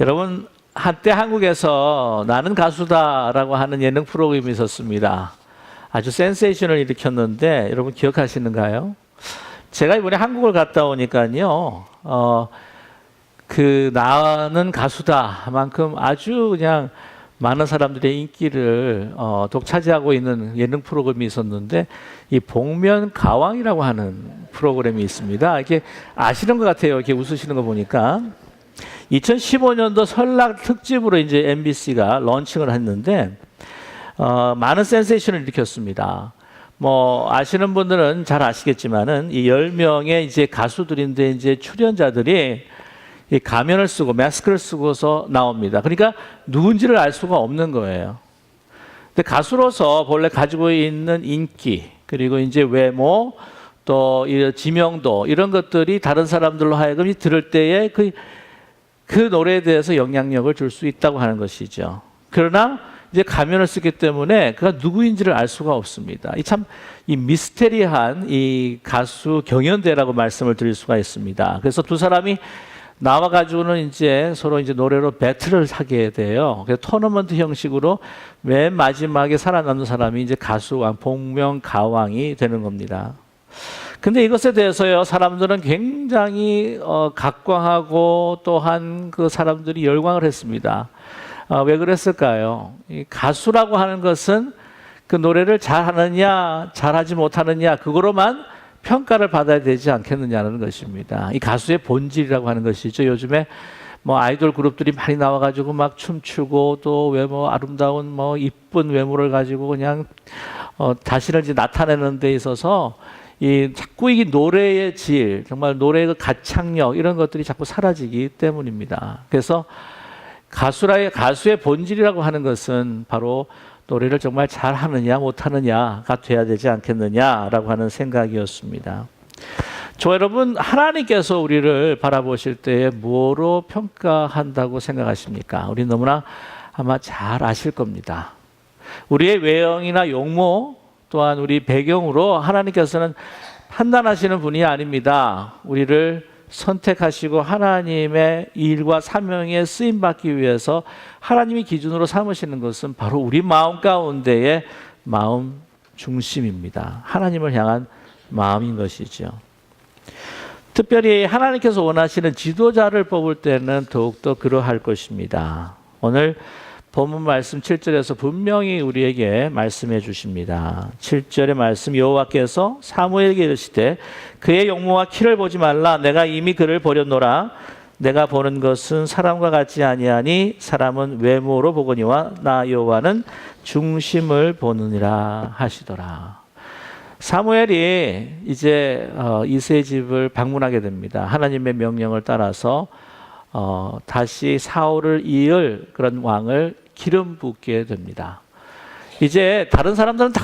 여러분 한때 한국에서 나는 가수다라고 하는 예능 프로그램이 있었습니다. 아주 센세이션을 일으켰는데 여러분 기억하시는가요? 제가 이번에 한국을 갔다 오니까요. 어, 그 나는 가수다만큼 아주 그냥 많은 사람들의 인기를 어, 독차지하고 있는 예능 프로그램이 있었는데 이 복면 가왕이라고 하는 프로그램이 있습니다. 이게 아시는 것 같아요. 이렇게 웃으시는 거 보니까 2015년도 설날 특집으로 이제 MBC가 런칭을 했는데 어, 많은 센세이션을 일으켰습니다. 뭐 아시는 분들은 잘 아시겠지만은 이 10명의 이제 가수들인데 이제 출연자들이 이 가면을 쓰고 마스크를 쓰고서 나옵니다. 그러니까 누군지를 알 수가 없는 거예요. 근데 가수로서 본래 가지고 있는 인기 그리고 이제 외모 또이 지명도 이런 것들이 다른 사람들로 하여금 이 들을 때에 그, 그 노래에 대해서 영향력을 줄 수 있다고 하는 것이죠. 그러나 이제 가면을 쓰기 때문에 그가 누구인지를 알 수가 없습니다. 이 참 이 미스테리한 이 가수 경연대라고 말씀을 드릴 수가 있습니다. 그래서 두 사람이 나와 가지고는 이제 서로 이제 노래로 배틀을 하게 돼요. 그래서 토너먼트 형식으로 맨 마지막에 살아남는 사람이 이제 가수 왕 복명 가왕이 되는 겁니다. 근데 이것에 대해서요 사람들은 굉장히 어, 각광하고 또한 그 사람들이 열광을 했습니다. 어, 왜 그랬을까요? 이 가수라고 하는 것은 그 노래를 잘하느냐 잘하지 못하느냐 그거로만 평가를 받아야 되지 않겠느냐는 것입니다. 이 가수의 본질이라고 하는 것이죠. 요즘에 뭐 아이돌 그룹들이 많이 나와가지고 막 춤추고 또 외모 아름다운 뭐 이쁜 외모를 가지고 그냥 어, 자신을 이제 나타내는 데 있어서 이 자꾸 이 노래의 질, 정말 노래의 그 가창력 이런 것들이 자꾸 사라지기 때문입니다. 그래서 가수라의 가수의 본질이라고 하는 것은 바로 노래를 정말 잘 하느냐 못 하느냐가 돼야 되지 않겠느냐라고 하는 생각이었습니다. 저 여러분 하나님께서 우리를 바라보실 때에 뭐로 평가한다고 생각하십니까? 우리 너무나 아마 잘 아실 겁니다. 우리의 외형이나 용모 또한 우리 배경으로 하나님께서는 판단하시는 분이 아닙니다. 우리를 선택하시고 하나님의 일과 사명에 쓰임 받기 위해서 하나님이 기준으로 삼으시는 것은 바로 우리 마음 가운데의 마음 중심입니다. 하나님을 향한 마음인 것이죠. 특별히 하나님께서 원하시는 지도자를 뽑을 때는 더욱더 그러할 것입니다. 오늘 본문 말씀 7절에서 분명히 우리에게 말씀해 주십니다. 7절의 말씀 여호와께서 사무엘에게 이르시되 그의 용모와 키를 보지 말라 내가 이미 그를 버렸노라 내가 보는 것은 사람과 같지 아니하니 사람은 외모로 보거니와 나 여호와는 중심을 보느니라 하시더라. 사무엘이 이제 어, 이세의 집을 방문하게 됩니다. 하나님의 명령을 따라서 어, 다시 사울을 이을 그런 왕을 기름 붓게 됩니다. 이제 다른 사람들은 다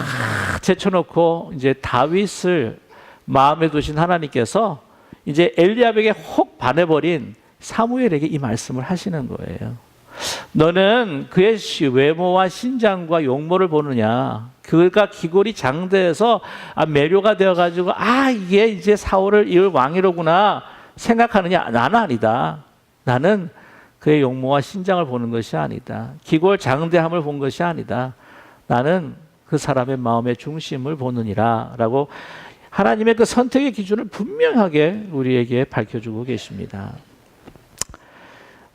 제쳐놓고 이제 다윗을 마음에 두신 하나님께서 이제 엘리압에게 혹 반해버린 사무엘에게 이 말씀을 하시는 거예요. 너는 그의 외모와 신장과 용모를 보느냐? 그가 기골이 장대해서 아, 매료가 되어가지고 아 이게 이제 사울을 이을 왕이로구나 생각하느냐? 나는 아니다. 나는 그의 용모와 신장을 보는 것이 아니다. 기골 장대함을 본 것이 아니다. 나는 그 사람의 마음의 중심을 보느니라 라고 하나님의 그 선택의 기준을 분명하게 우리에게 밝혀주고 계십니다.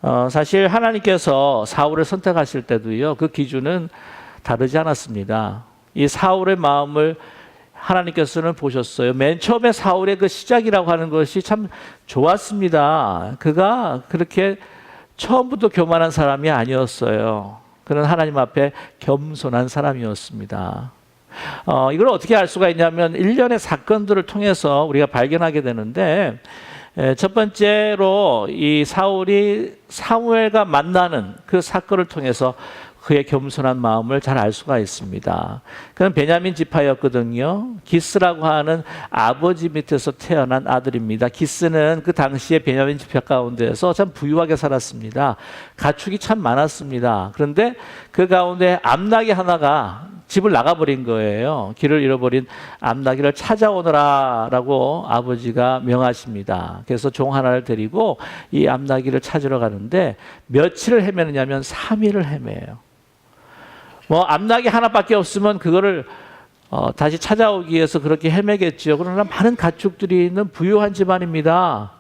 어, 사실 하나님께서 사울을 선택하실 때도요, 그 기준은 다르지 않았습니다. 이 사울의 마음을 하나님께서는 보셨어요. 맨 처음에 사울의 그 시작이라고 하는 것이 참 좋았습니다. 그가 그렇게 처음부터 교만한 사람이 아니었어요. 그는 하나님 앞에 겸손한 사람이었습니다. 어, 이걸 어떻게 알 수가 있냐면 일련의 사건들을 통해서 우리가 발견하게 되는데 에, 첫 번째로 이 사울이 사무엘과 만나는 그 사건을 통해서 그의 겸손한 마음을 잘 알 수가 있습니다. 그는 베냐민 지파였거든요. 기스라고 하는 아버지 밑에서 태어난 아들입니다. 기스는 그 당시에 베냐민 지파 가운데에서 참 부유하게 살았습니다. 가축이 참 많았습니다. 그런데 그 가운데 암나귀 하나가 집을 나가버린 거예요. 길을 잃어버린 암나기를 찾아오너라라고 아버지가 명하십니다. 그래서 종 하나를 데리고 이 암나기를 찾으러 가는데 며칠을 헤매느냐면 3일을 헤매요. 뭐 암나기 하나밖에 없으면 그거를 어, 다시 찾아오기 위해서 그렇게 헤매겠죠. 그러나 많은 가축들이 있는 부유한 집안입니다.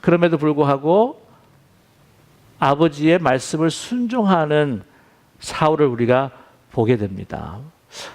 그럼에도 불구하고 아버지의 말씀을 순종하는 사울을 우리가 보게 됩니다.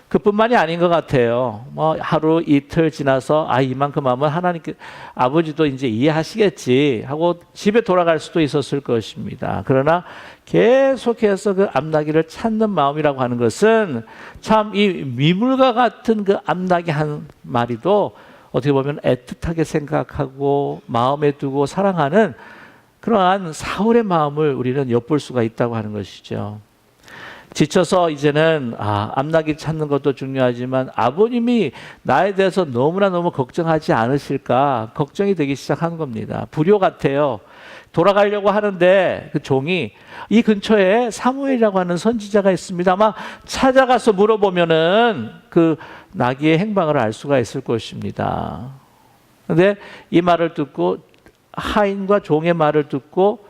그뿐만이 아닌 것 같아요. 뭐 하루 이틀 지나서 아 이만큼 하면 하나님께 아버지도 이제 이해하시겠지 하고 집에 돌아갈 수도 있었을 것입니다. 그러나 계속해서 그 암나기를 찾는 마음이라고 하는 것은 참 이 미물과 같은 그 암나기 한 마리도 어떻게 보면 애틋하게 생각하고 마음에 두고 사랑하는 그러한 사울의 마음을 우리는 엿볼 수가 있다고 하는 것이죠. 지쳐서 이제는 아, 암나기 찾는 것도 중요하지만 아버님이 나에 대해서 너무나 너무 걱정하지 않으실까 걱정이 되기 시작한 겁니다. 불효 같아요. 돌아가려고 하는데 그 종이 이 근처에 사무엘이라고 하는 선지자가 있습니다. 아마 찾아가서 물어보면은 그 나귀의 행방을 알 수가 있을 것입니다. 근데 이 말을 듣고 하인과 종의 말을 듣고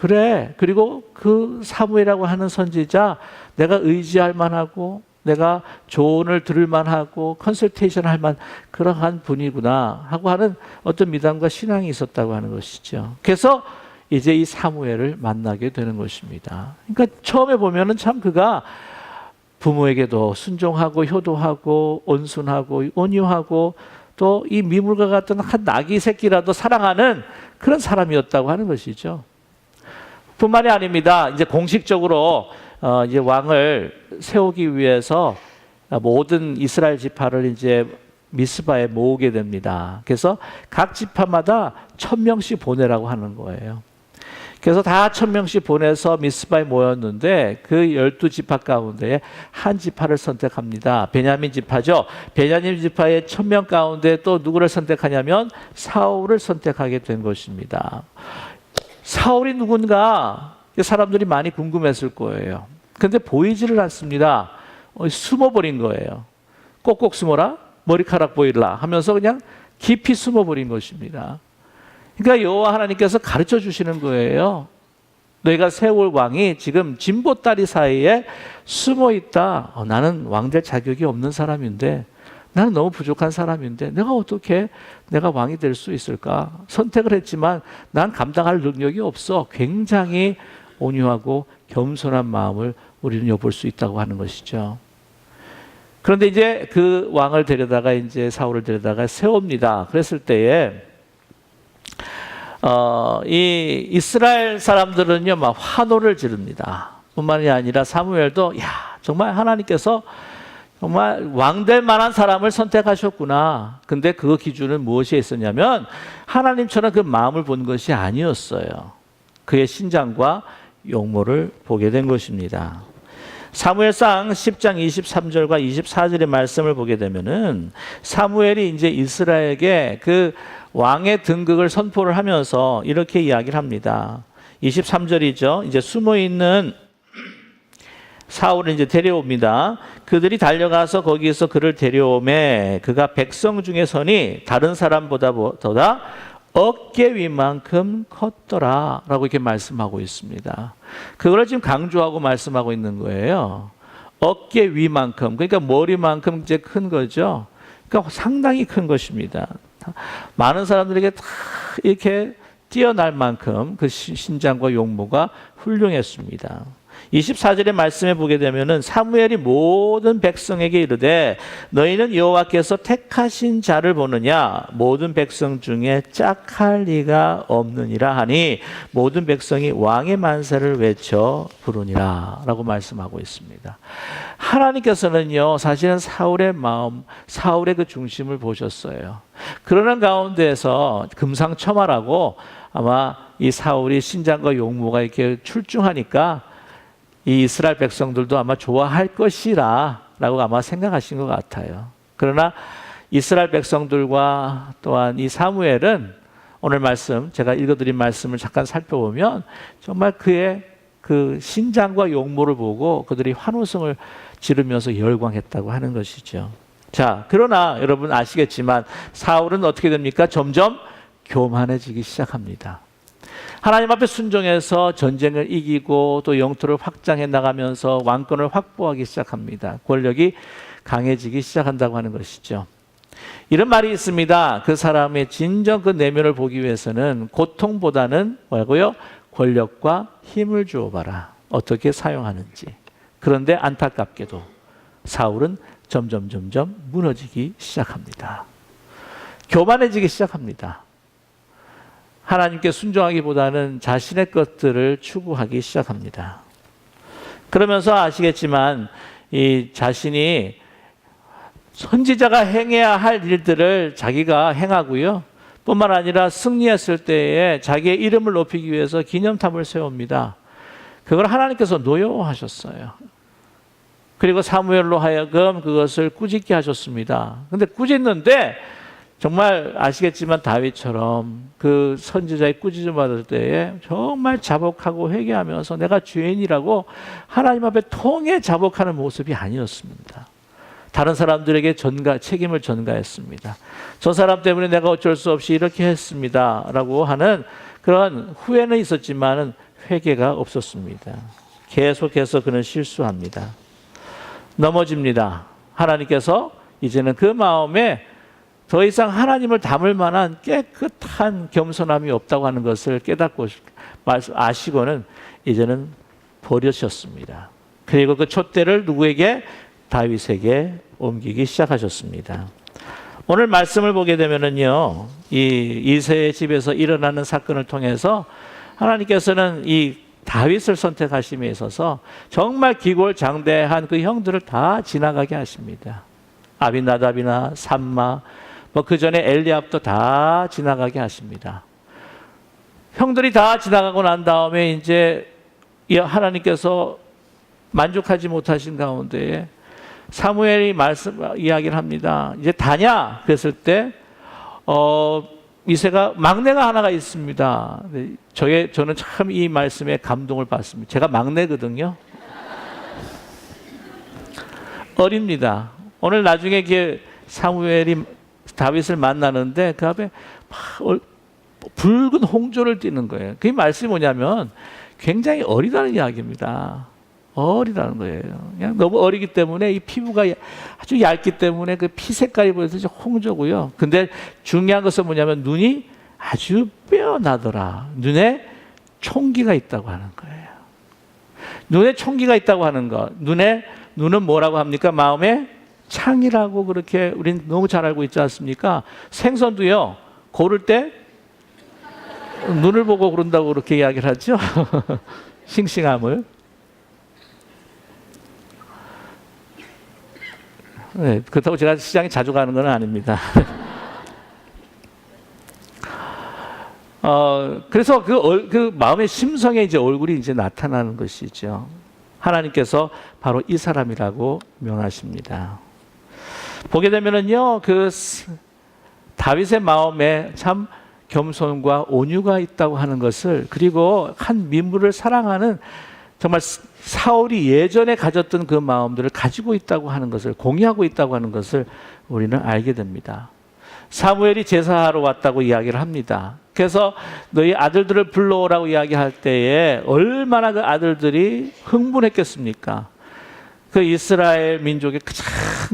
그래. 그리고 그 사무엘이라고 하는 선지자 내가 의지할 만하고 내가 조언을 들을 만하고 컨설테이션 할 만 그러한 분이구나 하고 하는 어떤 믿음과 신앙이 있었다고 하는 것이죠. 그래서 이제 이 사무엘을 만나게 되는 것입니다. 그러니까 처음에 보면은 참 그가 부모에게도 순종하고 효도하고 온순하고 온유하고 또 이 미물과 같은 한 나귀 새끼라도 사랑하는 그런 사람이었다고 하는 것이죠. 뿐만이 아닙니다. 이제 공식적으로 어 이제 왕을 세우기 위해서 모든 이스라엘 지파를 이제 미스바에 모으게 됩니다. 그래서 각 지파마다 천 명씩 보내라고 하는 거예요. 그래서 다 천 명씩 보내서 미스바에 모였는데 그 열두 지파 가운데 한 지파를 선택합니다. 베냐민 지파죠. 베냐민 지파의 천 명 가운데 또 누구를 선택하냐면 사울을 선택하게 된 것입니다. 사울이 누군가 사람들이 많이 궁금했을 거예요. 근데 보이지를 않습니다. 어, 숨어버린 거예요. 꼭꼭 숨어라, 머리카락 보이라 하면서 그냥 깊이 숨어버린 것입니다. 그러니까 여호와 하나님께서 가르쳐 주시는 거예요. 너희가 세울 왕이 지금 진보다리 사이에 숨어 있다. 어, 나는 왕될 자격이 없는 사람인데 나는 너무 부족한 사람인데 내가 어떻게 내가 왕이 될 수 있을까? 선택을 했지만 난 감당할 능력이 없어. 굉장히 온유하고 겸손한 마음을 우리는 엿볼 수 있다고 하는 것이죠. 그런데 이제 그 왕을 데려다가 이제 사울을 데려다가 세웁니다. 그랬을 때에 어, 이 이스라엘 사람들은요 막 환호를 지릅니다. 뿐만이 아니라 사무엘도 야 정말 하나님께서 정말 왕 될 만한 사람을 선택하셨구나. 근데 그 기준은 무엇이 있었냐면 하나님처럼 그 마음을 본 것이 아니었어요. 그의 신장과 용모를 보게 된 것입니다. 사무엘상 10장 23절과 24절의 말씀을 보게 되면은 사무엘이 이제 이스라엘에게 그 왕의 등극을 선포를 하면서 이렇게 이야기를 합니다. 23절이죠. 이제 숨어 있는 사울을 이제 데려옵니다. 그들이 달려가서 거기에서 그를 데려오매 그가 백성 중에 선이 다른 사람보다 보다 어깨 위만큼 컸더라 라고 이렇게 말씀하고 있습니다. 그걸 지금 강조하고 말씀하고 있는 거예요. 어깨 위만큼 그러니까 머리만큼 이제 큰 거죠. 그러니까 상당히 큰 것입니다. 많은 사람들에게 다 이렇게 뛰어날 만큼 그 신장과 용모가 훌륭했습니다. 24절의 말씀에 보게 되면은 사무엘이 모든 백성에게 이르되 너희는 여호와께서 택하신 자를 보느냐 모든 백성 중에 짝할 리가 없느니라 하니 모든 백성이 왕의 만세를 외쳐 부르니라라고 말씀하고 있습니다. 하나님께서는요 사실은 사울의 마음 사울의 그 중심을 보셨어요. 그러는 가운데에서 금상첨화라고 아마 이 사울이 신장과 용모가 이렇게 출중하니까 이 이스라엘 백성들도 아마 좋아할 것이라 라고 아마 생각하신 것 같아요. 그러나 이스라엘 백성들과 또한 이 사무엘은 오늘 말씀 제가 읽어드린 말씀을 잠깐 살펴보면 정말 그의 그 신장과 용모를 보고 그들이 환호성을 지르면서 열광했다고 하는 것이죠. 자, 그러나 여러분 아시겠지만 사울은 어떻게 됩니까? 점점 교만해지기 시작합니다. 하나님 앞에 순종해서 전쟁을 이기고 또 영토를 확장해 나가면서 왕권을 확보하기 시작합니다. 권력이 강해지기 시작한다고 하는 것이죠. 이런 말이 있습니다. 그 사람의 진정 그 내면을 보기 위해서는 고통보다는 뭐라고요? 권력과 힘을 주어봐라. 어떻게 사용하는지. 그런데 안타깝게도 사울은 점점 점점 무너지기 시작합니다. 교만해지기 시작합니다. 하나님께 순종하기보다는 자신의 것들을 추구하기 시작합니다. 그러면서 아시겠지만 이 자신이 선지자가 행해야 할 일들을 자기가 행하고요. 뿐만 아니라 승리했을 때에 자기의 이름을 높이기 위해서 기념탑을 세웁니다. 그걸 하나님께서 노여워하셨어요. 그리고 사무엘로 하여금 그것을 꾸짖게 하셨습니다. 근데 꾸짖는데 정말 아시겠지만 다윗처럼 그 선지자의 꾸짖음 받을 때에 정말 자복하고 회개하면서 내가 죄인이라고 하나님 앞에 통해 자복하는 모습이 아니었습니다. 다른 사람들에게 전가 책임을 전가했습니다. 저 사람 때문에 내가 어쩔 수 없이 이렇게 했습니다라고 하는 그런 후회는 있었지만은 회개가 없었습니다. 계속해서 그는 실수합니다. 넘어집니다. 하나님께서 이제는 그 마음에 더 이상 하나님을 담을 만한 깨끗한 겸손함이 없다고 하는 것을 깨닫고 아시고는 이제는 버려셨습니다. 그리고 그 촛대를 누구에게 다윗에게 옮기기 시작하셨습니다. 오늘 말씀을 보게 되면은요, 이 이세의 집에서 일어나는 사건을 통해서 하나님께서는 이 다윗을 선택하심에 있어서 정말 기골장대한 그 형들을 다 지나가게 하십니다. 아비나답이나 삼마, 뭐 그 전에 엘리압도 다 지나가게 하십니다. 형들이 다 지나가고 난 다음에 이제 하나님께서 만족하지 못하신 가운데에 사무엘이 말씀 이야기를 합니다. 이제 다냐 그랬을 때 어, 이세가 막내가 하나가 있습니다. 저의 저는 참 이 말씀에 감동을 받습니다. 제가 막내거든요. 어립니다. 오늘 나중에 사무엘이 다윗을 만나는데 그 앞에 붉은 홍조를 띠는 거예요. 그 말씀이 뭐냐면 굉장히 어리다는 이야기입니다. 어리다는 거예요. 그냥 너무 어리기 때문에 이 피부가 아주 얇기 때문에 그 피 색깔이 보여서 홍조고요. 근데 중요한 것은 뭐냐면 눈이 아주 빼어나더라. 눈에 총기가 있다고 하는 거예요. 눈에 총기가 있다고 하는 것. 눈에 눈은 뭐라고 합니까? 마음에 창이라고 그렇게 우린 너무 잘 알고 있지 않습니까? 생선도요. 고를 때 눈을 보고 그런다고 그렇게 이야기를 하죠. 싱싱함을. 네, 그렇다고 제가 시장에 자주 가는 건 아닙니다. 어, 그래서 그, 얼, 그 마음의 심성에 이제 얼굴이 이제 나타나는 것이죠. 하나님께서 바로 이 사람이라고 명하십니다. 보게 되면은요, 그 다윗의 마음에 참 겸손과 온유가 있다고 하는 것을 그리고 한 민물을 사랑하는 정말 사울이 예전에 가졌던 그 마음들을 가지고 있다고 하는 것을 공유하고 있다고 하는 것을 우리는 알게 됩니다. 사무엘이 제사하러 왔다고 이야기를 합니다. 그래서 너희 아들들을 불러오라고 이야기할 때에 얼마나 그 아들들이 흥분했겠습니까? 그 이스라엘 민족의 가장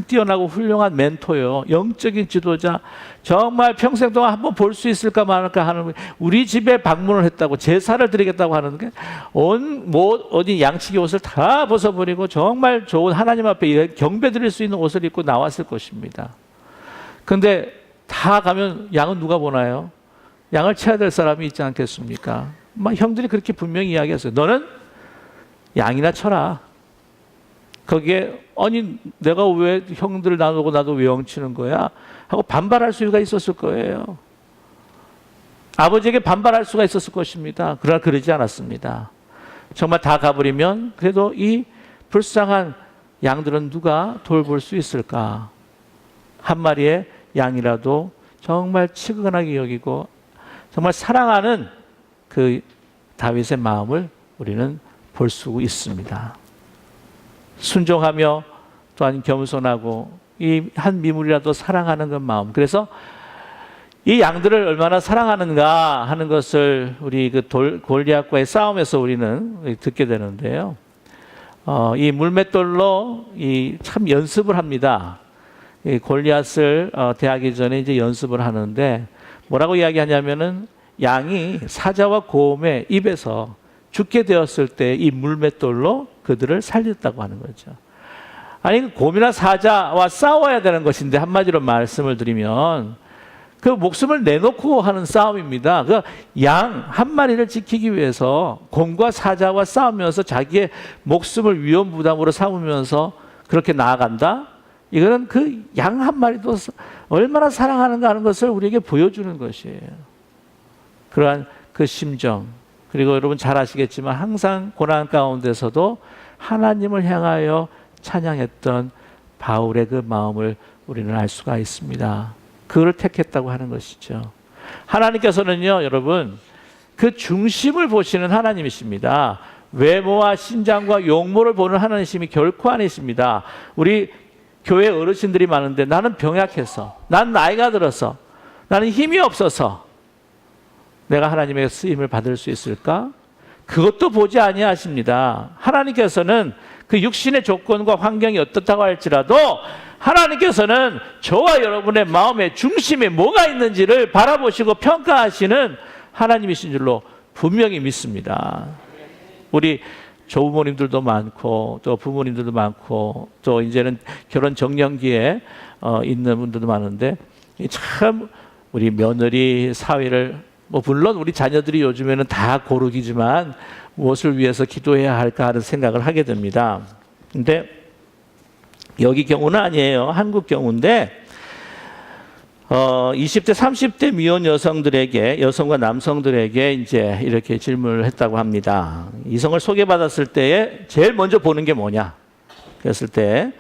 뛰어나고 훌륭한 멘토요. 영적인 지도자. 정말 평생 동안 한번 볼 수 있을까 말까 하는 우리 집에 방문을 했다고 제사를 드리겠다고 하는 게온 뭐 어디 양치기 옷을 다 벗어버리고 정말 좋은 하나님 앞에 경배 드릴 수 있는 옷을 입고 나왔을 것입니다. 근데 다 가면 양은 누가 보나요? 양을 쳐야 될 사람이 있지 않겠습니까? 막 형들이 그렇게 분명히 이야기했어요. 너는 양이나 쳐라. 거기에 아니 내가 왜 형들을 나누고 나도 왜 영치는 거야? 하고 반발할 수가 있었을 거예요. 아버지에게 반발할 수가 있었을 것입니다. 그러나 그러지 않았습니다. 정말 다 가버리면 그래도 이 불쌍한 양들은 누가 돌볼 수 있을까? 한 마리의 양이라도 정말 치근하게 여기고 정말 사랑하는 그 다윗의 마음을 우리는 볼 수 있습니다. 순종하며 또한 겸손하고 이 한 미물이라도 사랑하는 그 마음. 그래서 이 양들을 얼마나 사랑하는가 하는 것을 우리 그 돌, 골리앗과의 싸움에서 우리는 듣게 되는데요. 어, 이 물맷돌로 이 참 연습을 합니다. 이 골리앗을 어, 대하기 전에 이제 연습을 하는데 뭐라고 이야기하냐면은 양이 사자와 고음의 입에서 죽게 되었을 때 이 물맷돌로 그들을 살렸다고 하는 거죠. 아니 그 곰이나 사자와 싸워야 되는 것인데 한마디로 말씀을 드리면 그 목숨을 내놓고 하는 싸움입니다. 그 양 한 마리를 지키기 위해서 곰과 사자와 싸우면서 자기의 목숨을 위험 부담으로 삼으면서 그렇게 나아간다. 이거는 그 양 한 마리도 얼마나 사랑하는가 하는 것을 우리에게 보여주는 것이에요. 그러한 그 심정. 그리고 여러분 잘 아시겠지만 항상 고난 가운데서도 하나님을 향하여 찬양했던 바울의 그 마음을 우리는 알 수가 있습니다. 그를 택했다고 하는 것이죠. 하나님께서는요, 여러분, 그 중심을 보시는 하나님이십니다. 외모와 신장과 용모를 보는 하나님이 결코 아니십니다. 우리 교회 어르신들이 많은데 나는 병약해서, 난 나이가 들어서, 나는 힘이 없어서 내가 하나님의 쓰임을 받을 수 있을까? 그것도 보지 아니하십니다. 하나님께서는 그 육신의 조건과 환경이 어떻다고 할지라도 하나님께서는 저와 여러분의 마음의 중심에 뭐가 있는지를 바라보시고 평가하시는 하나님이신 줄로 분명히 믿습니다. 우리 조부모님들도 많고 또 부모님들도 많고 또 이제는 결혼 정년기에 어, 있는 분들도 많은데 참 우리 며느리 사회를 뭐 물론 우리 자녀들이 요즘에는 다 고르기지만 무엇을 위해서 기도해야 할까 하는 생각을 하게 됩니다. 근데 여기 경우는 아니에요. 한국 경우인데 어, 20대, 30대 미혼 여성들에게 여성과 남성들에게 이제 이렇게 질문을 했다고 합니다. 이성을 소개받았을 때에 제일 먼저 보는 게 뭐냐? 그랬을 때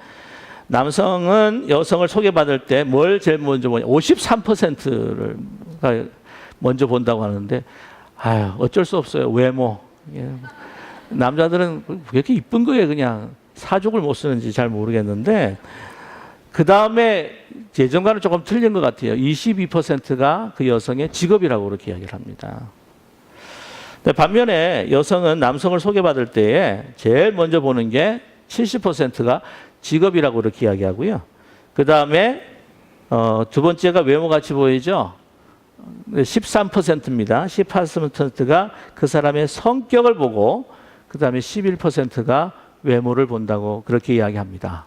남성은 여성을 소개받을 때 뭘 제일 먼저 보냐? 53%를 먼저 본다고 하는데 아유, 어쩔 수 없어요. 외모. 예. 남자들은 왜 이렇게 이쁜 거예요, 그냥. 사족을 못 쓰는지 잘 모르겠는데 그 다음에 예전과는 조금 틀린 것 같아요. 22%가 그 여성의 직업이라고 그렇게 이야기를 합니다. 반면에 여성은 남성을 소개받을 때에 제일 먼저 보는 게 70%가 직업이라고 그렇게 이야기하고요. 그 다음에 어, 두 번째가 외모 같이 보이죠. 13%입니다. 18%가 그 사람의 성격을 보고 그 다음에 11%가 외모를 본다고 그렇게 이야기합니다.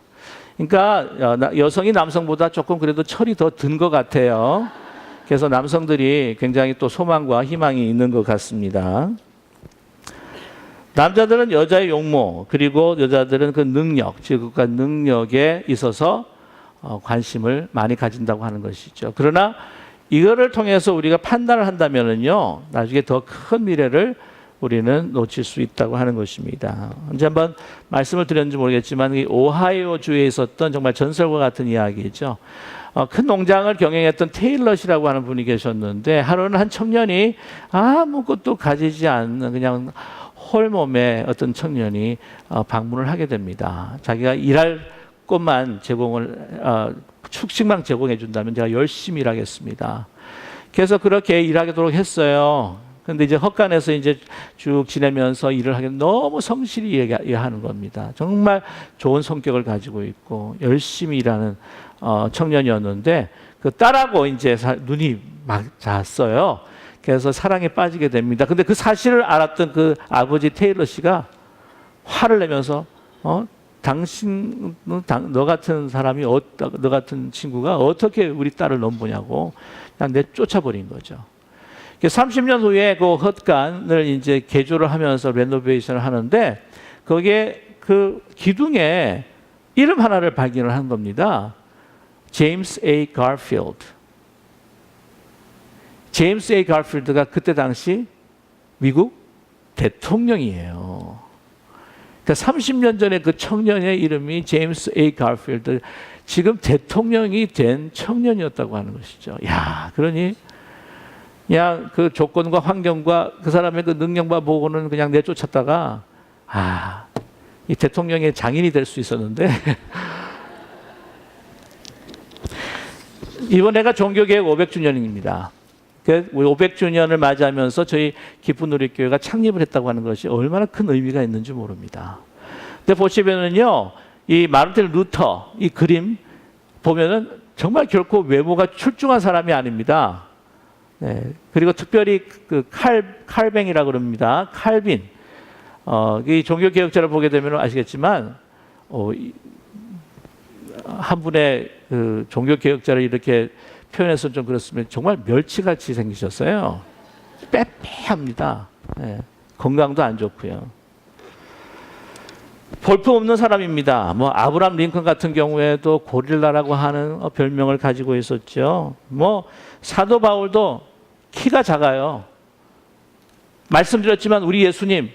그러니까 여성이 남성보다 조금 그래도 철이 더 든 것 같아요. 그래서 남성들이 굉장히 또 소망과 희망이 있는 것 같습니다. 남자들은 여자의 용모 그리고 여자들은 그 능력, 즉그 능력에 있어서 어, 관심을 많이 가진다고 하는 것이죠. 그러나 이거를 통해서 우리가 판단을 한다면은요, 나중에 더 큰 미래를 우리는 놓칠 수 있다고 하는 것입니다. 언제 한번 말씀을 드렸는지 모르겠지만 이 오하이오 주에 있었던 정말 전설과 같은 이야기죠. 어, 큰 농장을 경영했던 테일럿이라고 하는 분이 계셨는데 하루는 한 청년이 아무것도 가지지 않는 그냥 홀몸의 어떤 청년이 어, 방문을 하게 됩니다. 자기가 일할 곳만 제공을 어, 축식만 제공해 준다면 제가 열심히 일하겠습니다. 그래서 그렇게 일하도록 했어요. 근데 이제 헛간에서 이제 쭉 지내면서 일을 하기 너무 성실히 얘기하는 겁니다. 정말 좋은 성격을 가지고 있고 열심히 일하는 어, 청년이었는데 그 딸하고 이제 사, 눈이 막 잤어요. 그래서 사랑에 빠지게 됩니다. 근데 그 사실을 알았던 그 아버지 테일러 씨가 화를 내면서 어 당신 너 같은 사람이 어, 너 같은 친구가 어떻게 우리 딸을 넘보냐고 그냥 내 쫓아버린 거죠. 30년 후에 그 헛간을 이제 개조를 하면서 레노베이션을 하는데 거기에 그 기둥에 이름 하나를 발견을 한 겁니다. 제임스 A. 가필드. 제임스 A. 가필드가 그때 당시 미국 대통령이에요. 그러니까 30년 전에 그 청년의 이름이 제임스 A. 가필드. 지금 대통령이 된 청년이었다고 하는 것이죠. 야, 그러니 그냥 그 조건과 환경과 그 사람의 그 능력만 보고는 그냥 내쫓았다가 아, 이 대통령의 장인이 될 수 있었는데 이번에가 종교개혁 500주년입니다. 그 500주년을 맞이하면서 저희 기쁜 우리교회가 창립을 했다고 하는 것이 얼마나 큰 의미가 있는지 모릅니다. 근데 보시면은요, 이 마르틴 루터 이 그림 보면은 정말 결코 외모가 출중한 사람이 아닙니다. 네. 그리고 특별히 그 칼, 칼뱅이라 그럽니다. 칼빈. 어, 이 종교개혁자를 보게 되면 아시겠지만, 어, 이- 한 분의 그 종교개혁자를 이렇게 표현해서 좀 그렇으면 정말 멸치같이 생기셨어요. 빼빼합니다. 네. 건강도 안 좋고요. 볼품 없는 사람입니다. 뭐 아브람 링컨 같은 경우에도 고릴라라고 하는 어, 별명을 가지고 있었죠. 뭐 사도 바울도 키가 작아요. 말씀드렸지만 우리 예수님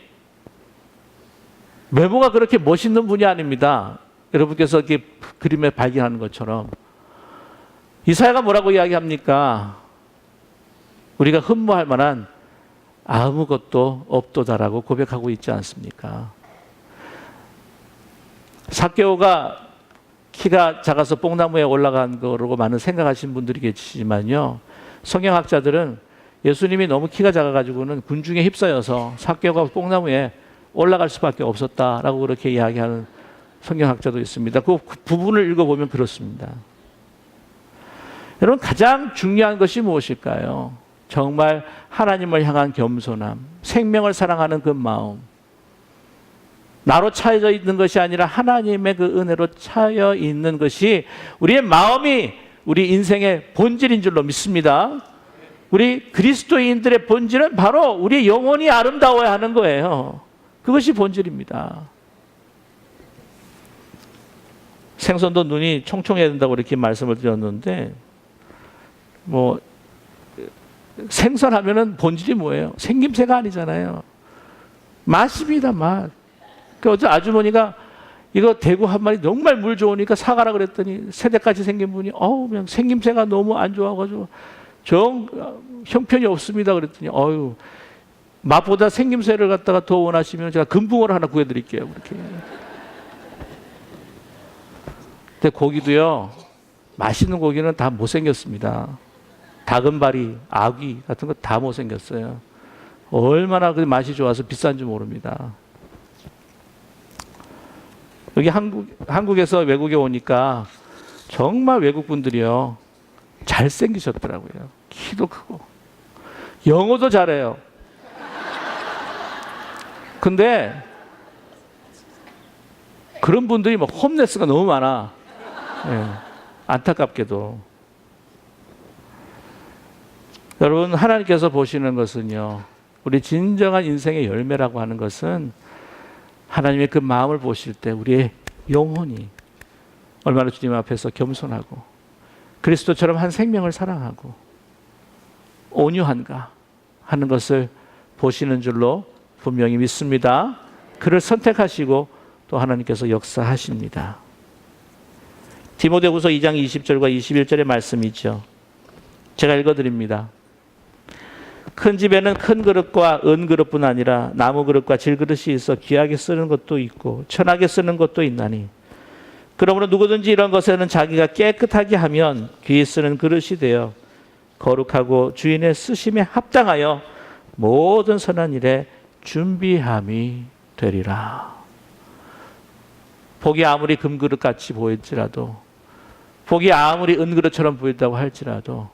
외모가 그렇게 멋있는 분이 아닙니다. 여러분께서 이렇게 그림에 발견하는 것처럼 이사야가 뭐라고 이야기합니까? 우리가 흠모할 만한 아무것도 없도다라고 고백하고 있지 않습니까? 사케오가 키가 작아서 뽕나무에 올라간 거라고 많은 생각하시는 분들이 계시지만요. 성경학자들은 예수님이 너무 키가 작아가지고는 군중에 휩싸여서 사케오가 뽕나무에 올라갈 수밖에 없었다라고 그렇게 이야기하는 성경학자도 있습니다. 그 부분을 읽어보면 그렇습니다. 여러분 가장 중요한 것이 무엇일까요? 정말 하나님을 향한 겸손함, 생명을 사랑하는 그 마음. 나로 차여져 있는 것이 아니라 하나님의 그 은혜로 차여 있는 것이 우리의 마음이 우리 인생의 본질인 줄로 믿습니다. 우리 그리스도인들의 본질은 바로 우리의 영혼이 아름다워야 하는 거예요. 그것이 본질입니다. 생선도 눈이 총총해야 된다고 이렇게 말씀을 드렸는데 뭐 생선하면은 본질이 뭐예요? 생김새가 아니잖아요. 맛입니다, 맛. 그 어제 아주머니가 이거 대구 한 마리 정말 물 좋으니까 사가라 그랬더니 세대까지 생긴 분이 어우 그냥 생김새가 너무 안 좋아가지고 정 형편이 없습니다 그랬더니 어유 맛보다 생김새를 갖다가 더 원하시면 제가 금붕어를 하나 구해드릴게요 그렇게. 근데 고기도요 맛있는 고기는 다 못생겼습니다. 다금바리, 아귀 같은 거 다 못생겼어요. 얼마나 그 맛이 좋아서 비싼지 모릅니다. 여기 한국, 한국에서 외국에 오니까 정말 외국 분들이요. 잘생기셨더라고요. 키도 크고. 영어도 잘해요. 근데 그런 분들이 막 홈레스가 너무 많아. 예, 안타깝게도. 여러분, 하나님께서 보시는 것은요, 우리 진정한 인생의 열매라고 하는 것은 하나님의 그 마음을 보실 때 우리의 영혼이 얼마나 주님 앞에서 겸손하고 그리스도처럼 한 생명을 사랑하고 온유한가 하는 것을 보시는 줄로 분명히 믿습니다. 그를 선택하시고 또 하나님께서 역사하십니다. 디모데후서 2장 20절과 21절의 말씀이죠. 제가 읽어드립니다. 큰 집에는 큰 그릇과 은 그릇뿐 아니라 나무 그릇과 질 그릇이 있어 귀하게 쓰는 것도 있고 천하게 쓰는 것도 있나니 그러므로 누구든지 이런 것에는 자기가 깨끗하게 하면 귀히 쓰는 그릇이 되어 거룩하고 주인의 쓰심에 합당하여 모든 선한 일에 준비함이 되리라. 복이 아무리 금그릇 같이 보일지라도 복이 아무리 은그릇처럼 보인다고 할지라도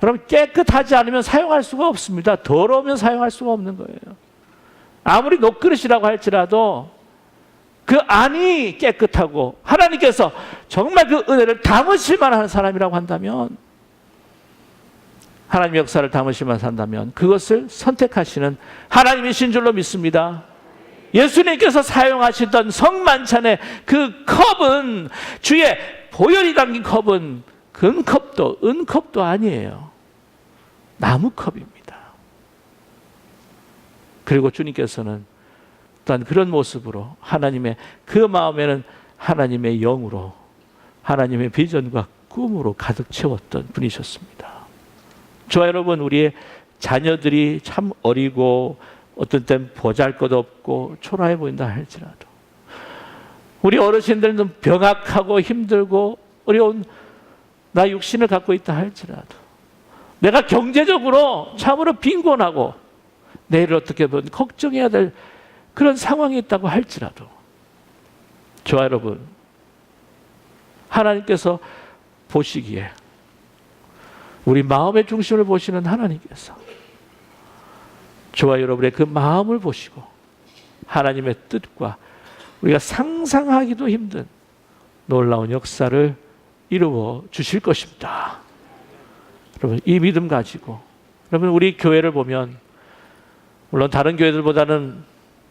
그럼 깨끗하지 않으면 사용할 수가 없습니다. 더러우면 사용할 수가 없는 거예요. 아무리 녹그릇이라고 할지라도 그 안이 깨끗하고 하나님께서 정말 그 은혜를 담으실 만한 사람이라고 한다면 하나님 역사를 담으실 만한 산다면 그것을 선택하시는 하나님이신 줄로 믿습니다. 예수님께서 사용하시던 성만찬의 그 컵은 주의 보혈이 담긴 컵은 금컵도 은컵도 아니에요. 나무컵입니다. 그리고 주님께서는 또한 그런 모습으로 하나님의 그 마음에는 하나님의 영으로 하나님의 비전과 꿈으로 가득 채웠던 분이셨습니다. 저와 여러분 우리의 자녀들이 참 어리고 어떤 땐 보잘 것 없고 초라해 보인다 할지라도 우리 어르신들은 병악하고 힘들고 어려운 나 육신을 갖고 있다 할지라도 내가 경제적으로 참으로 빈곤하고 내일 어떻게 보면 걱정해야 될 그런 상황이 있다고 할지라도 저와 여러분 하나님께서 보시기에 우리 마음의 중심을 보시는 하나님께서 저와 여러분의 그 마음을 보시고 하나님의 뜻과 우리가 상상하기도 힘든 놀라운 역사를 이루어 주실 것입니다. 여러분 이 믿음 가지고 여러분 우리 교회를 보면 물론 다른 교회들보다는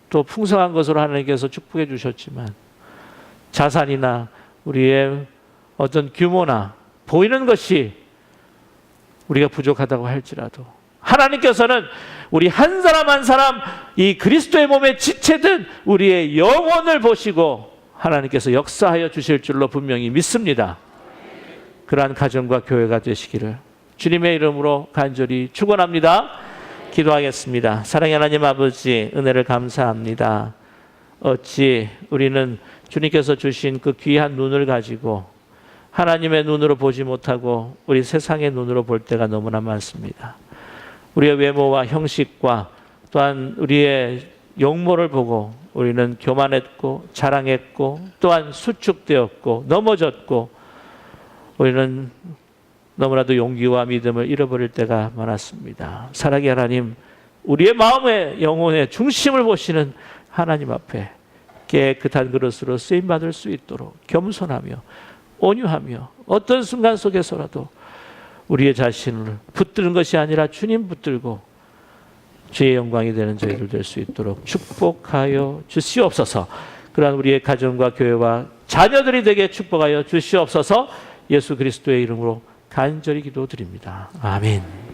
또 풍성한 것으로 하나님께서 축복해 주셨지만 자산이나 우리의 어떤 규모나 보이는 것이 우리가 부족하다고 할지라도 하나님께서는 우리 한 사람 한 사람 이 그리스도의 몸에 지체된 우리의 영혼을 보시고 하나님께서 역사하여 주실 줄로 분명히 믿습니다. 그러한 가정과 교회가 되시기를 주님의 이름으로 간절히 축원합니다. 기도하겠습니다. 사랑의 하나님 아버지 은혜를 감사합니다. 어찌 우리는 주님께서 주신 그 귀한 눈을 가지고 하나님의 눈으로 보지 못하고 우리 세상의 눈으로 볼 때가 너무나 많습니다. 우리의 외모와 형식과 또한 우리의 용모를 보고 우리는 교만했고 자랑했고 또한 수축되었고 넘어졌고 우리는 너무나도 용기와 믿음을 잃어버릴 때가 많았습니다. 사랑의 하나님, 우리의 마음의 영혼의 중심을 보시는 하나님 앞에 깨끗한 그릇으로 쓰임 받을 수 있도록 겸손하며 온유하며 어떤 순간 속에서라도 우리의 자신을 붙드는 것이 아니라 주님 붙들고 주의 영광이 되는 저희들 될 수 있도록 축복하여 주시옵소서. 그러한 우리의 가정과 교회와 자녀들이 되게 축복하여 주시옵소서. 예수 그리스도의 이름으로 간절히 기도드립니다. 아멘.